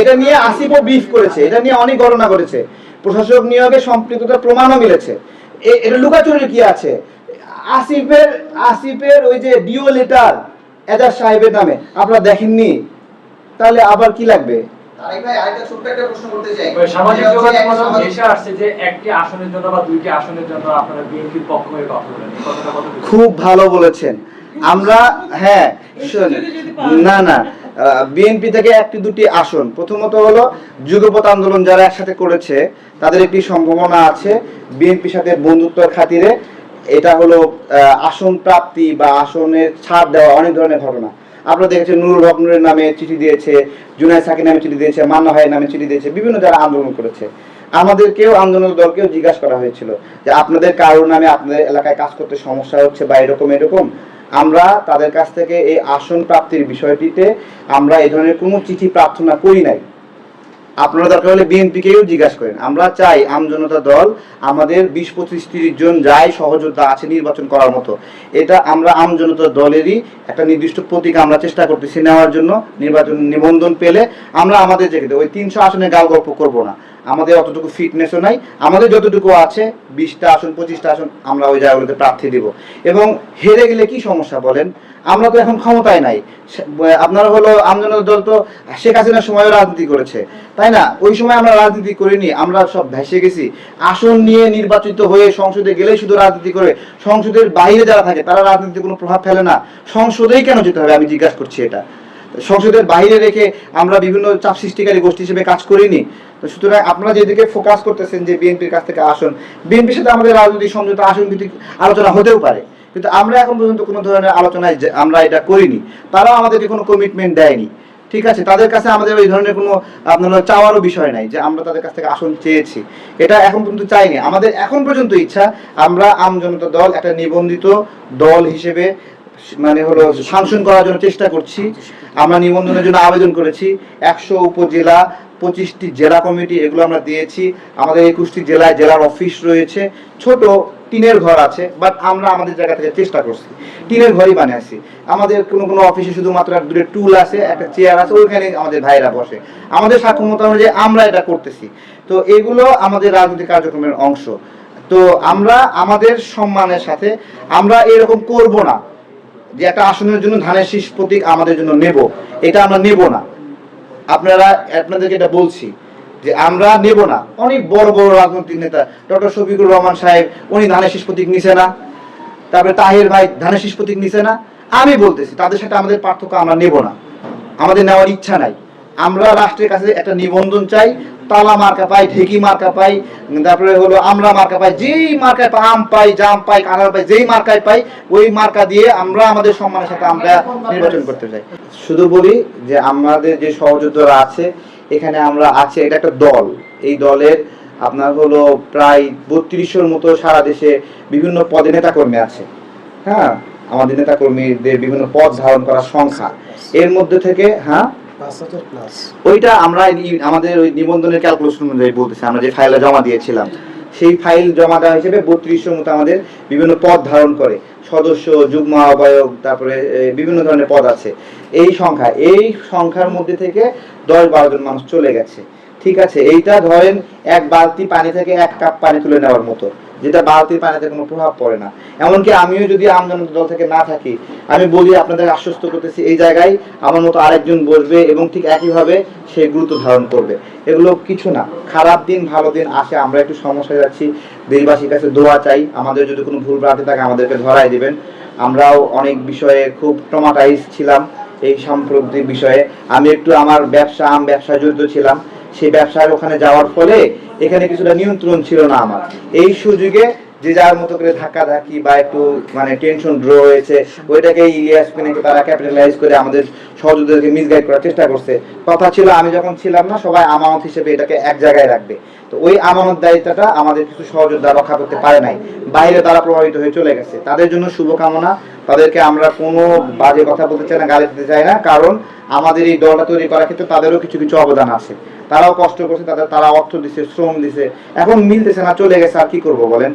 এটা নিয়ে আসিফও বিফ করেছে এটা নিয়ে অনেক গণনা করেছে। প্রশাসক নিয়োগে সম্পৃক্ততার প্রমাণও মিলেছে। এটা লুকাচুরির কি আছে? আসিফের আসিফের ওই যে ডিও লেটার এজাজ সাহেবের নামে আপনারা দেখেননি? তাহলে আবার কি লাগবে? তারেক ভাই আরেকটা ছোট্ট একটা প্রশ্ন করতে চাই। ওই সামাজিক যোগাযোগ একটা ভেসে আসছে যে একটি আসনের জন্য বা দুইটি আসনের জন্য আপনারা বিএনপির পক্ষ হয়ে কথা বলেন। এই কথাটা কত খুব ভালো বলেছেন। আমরা হ্যাঁ না না বিএনপি থেকে একটি দুটি আসন। প্রথমত হলো যুগপথ আন্দোলন যারা একসাথে করেছে, তাদের একটি সম্ভাবনা আছে বিএনপির সাথে বন্ধুত্বর খাতিরে। এটা হলো আসন প্রাপ্তি বা আসনের ছাড় দেওয়া অনেক ধরনের ঘটনা। আপনারা দেখেছেন নুরুল হক নুরের নামে চিঠি দিয়েছে জুনাই সাকি নামে চিঠি দিয়েছে, মান্না ভাইয়ের নামে চিঠি দিয়েছে, বিভিন্ন যারা আন্দোলন করেছে। আমাদেরকেও আন্দোলন দলকেও জিজ্ঞাসা করা হয়েছিল যে আপনাদের কারোর নামে আপনাদের এলাকায় কাজ করতে সমস্যা হচ্ছে বা এরকম এরকম। আমরা তাদের কাছ থেকে এই আসন প্রাপ্তির বিষয়টিতে আমরা এই ধরনের কোনো চিঠি প্রার্থনা করি নাই। আপনারা দরকার হলে বিএনপিকেও জিজ্ঞাসা করেন। আমরা চাই আমজনতা দল আমাদের বিশ পঁচিশ তিরিশ জন যাই সহযোদ্ধা আছে নির্বাচন করার মতো। এটা আমরা আমজনতা দলেরই একটা নির্দিষ্ট প্রতীক আমরা চেষ্টা করতেছি নেওয়ার জন্য, নির্বাচন নিবন্ধন পেলে আমরা আমাদের জায়গাতে ওই তিনশো আসনে গাল গল্প করব না। আমাদের অতটুকু ফিটনেসও নাই। আমাদের যতটুকু আছে, বিশটা আসন, পঁচিশটা আসন, আমরা ওই জায়গাগুলোতে প্রার্থী দিব। এবং হেরে গেলে কি সমস্যা বলেন? আমরা তো এখন ক্ষমতায় নাই। আপনারা হলো আমজনতা দল তো শেখ হাসিনার সময়ও রাজনীতি করেছে। তাই না? ওই সময় আমরা রাজনীতি করিনি, আমরা সব ভেসে গেছি। আসন নিয়ে নির্বাচিত হয়ে সংসদে গেলেই শুধু রাজনীতি করে, সংসদের বাইরে যারা থাকে, তারা রাজনীতিতে কোনো প্রভাব ফেলে না। সংসদেই কেন যেতে হবে? আমি জিজ্ঞাসা করছি এটা। সংসদের বাইরে রেখে আমরা বিভিন্ন চাপ সৃষ্টিকারী গোষ্ঠী হিসেবে কাজ করিনি। তো সুতরাং আপনারা যেদিকে ফোকাস করতেছেন যে বিএনপির কাছ থেকে আসন, বিএনপির সাথে আমাদের রাজনৈতিক সমঝোতা আসন ভিত্তিক আলোচনা হতেও পারে। কিন্তু আমরা এখন পর্যন্ত কোনো ধরনের আলোচনায় আমরা এটা করিনি। তারাও আমাদেরকে কোনো কমিটমেন্ট দেয়নি। ঠিক আছে, তাদের কাছে আমাদের ওই ধরনের কোনো, আপনার চাওয়ারও বিষয় নাই যে আমরা তাদের কাছ থেকে আসন চেয়েছি। এটা এখন পর্যন্ত চাইনি। আমাদের এখন পর্যন্ত ইচ্ছা, আমরা আম জনতা দল একটা নিবন্ধিত দল হিসেবে মানে হলো সাংশন করার জন্য চেষ্টা করছি। আমরা নিবন্ধনের জন্য আবেদন করেছি। একশো উপজেলা, পঁচিশটি জেলা কমিটি এগুলো আমরা দিয়েছি। আমাদের একুশটি জেলায় জেলার অফিস রয়েছে। ছোট টিনের ঘর আছে বাট আমরা আমাদের জায়গা থেকে চেষ্টা করছি। টিনের ঘরই বানিয়েছি আমাদের কোনো কোনো অফিসে শুধুমাত্র এক দুটো টুল আছে, একটা চেয়ার আছে, ওইখানে আমাদের ভাইরা বসে। আমাদের সক্ষমতা অনুযায়ী আমরা এটা করতেছি। তো এগুলো আমাদের রাজনৈতিক কার্যক্রমের অংশ। তো আমরা আমাদের সম্মানের সাথে আমরা এরকম করব না। যে একটা আসনের জন্য ধানের শীষ প্রতীক আমাদের জন্য নেব, এটা আমরা নেব না। আপনারা, আপনাদেরকে এটা বলছি যে আমরা নেব না। অনেক বড় বড় রাজনৈতিক নেতা, ডক্টর শফিকুর রহমান সাহেব, উনি ধানের শীষ প্রতীক নিছে না। তারপরে তাহির ভাই ধানের শীষ প্রতীক নিছে না। আমি বলতেছি, তাদের সাথে আমাদের পার্থক্য আমরা নেব না। আমাদের নেওয়ার ইচ্ছা নাই। আমরা রাষ্ট্রের কাছে একটা নিবন্ধন চাই তালা মার্কা পাই, ঢেকি মার্কা পাই, তারপরে হলো আমরা মার্কা পাই, যেই মার্কায় আম পাই, জাম পাই, কাঁঠাল পাই, যেই মার্কায় পাই, ওই মার্কা দিয়ে আমরা আমাদের সম্মানের সাথে আমরা নির্বাচন করতে চাই। শুধু বলি যে আমাদের যে সহযোদ্ধারা আছে, এখানে আমরা আছে, এটা একটা দল। এই দলের আপনার হলো প্রায় বত্রিশশোর মতো সারা দেশে বিভিন্ন পদে নেতাকর্মী আছে। হ্যাঁ আমাদের নেতা নেতাকর্মীদের বিভিন্ন পদ ধারণ করার সংখ্যা। এর মধ্যে থেকে হ্যাঁ ওইটা আমরা আমাদের ওই নিবন্ধনের ক্যালকুলেশন অনুযায়ী বলতেছি, আমরা যে ফাইলে জমা দিয়েছিলাম। সেই ফাইল জমা দেওয়া হিসেবে বত্রিশশো মতো আমাদের বিভিন্ন পদ ধারণ করে। সদস্য, যুগ্ম আহ্বায়ক, তারপরে বিভিন্ন ধরনের পদ আছে। এই সংখ্যা, এই সংখ্যার মধ্যে থেকে দশ বারো জন মানুষ চলে গেছে। ঠিক আছে, এইটা ধরেন এক বালতি পানি থেকে এক কাপ পানি তুলে নেওয়ার মতো। যেটা বালতির পানিতে কোনো প্রভাব পড়ে না। এমনকি আমিও যদি আমজনতা দল থেকে না থাকি, আমি বলি আপনাদের আশ্বস্ত করতেছি, এই জায়গায় আমার মতো আরেকজন বসবে এবং ঠিক একইভাবে সে গুরুত্ব ধারণ করবে। এগুলো কিছু না। খারাপ দিন, ভালো দিন আসে, আমরা একটু সমস্যায় যাচ্ছি। দেশবাসীর কাছে দোয়া চাই। আমাদের যদি কোনো ভুল ভ্রান্তি থাকে, আমাদেরকে ধরাই দেবেন। আমরাও অনেক বিষয়ে খুব টমাটাইজ ছিলাম এই সাম্প্রতিক বিষয়ে। আমি একটু আমার ব্যবসা, আম ব্যবসায় জড়িত ছিলাম। সেই ব্যবসার ওখানে যাওয়ার ফলে এখানে কিছুটা নিয়ন্ত্রণ ছিল না আমার। এই সুযোগে যে যার মতো করে ধাক্কা ধাক্কি বা একটু মানে টেনশন ড্র হয়েছে, ওইটাকে তারা ক্যাপিটালাইজ করে আমাদের সহযোগীদেরকে মিসগাইড করার চেষ্টা করছে। কথা ছিল, আমি যখন ছিলাম না, সবাই আমানত হিসেবে এটাকে এক জায়গায় রাখবে। তো ওই আমানত দায়িত্বটা আমাদের কিছু সহযোদ্ধা রক্ষা করতে পারে নাই। বাইরে তারা প্রভাবিত হয়ে চলে গেছে। তাদের জন্য শুভকামনা। তাদেরকে আমরা কোনো বাজে কথা বলতে চাই না, গালি দিতে চাই না, কারণ আমাদের এই দলটা তৈরি করার ক্ষেত্রে তাদেরও কিছু কিছু অবদান আছে। তারাও কষ্ট করছে, তাদের, তারা অর্থ দিছে, শ্রম দিছে। এখন মিলতেছে না, চলে গেছে, আর কি করব বলেন?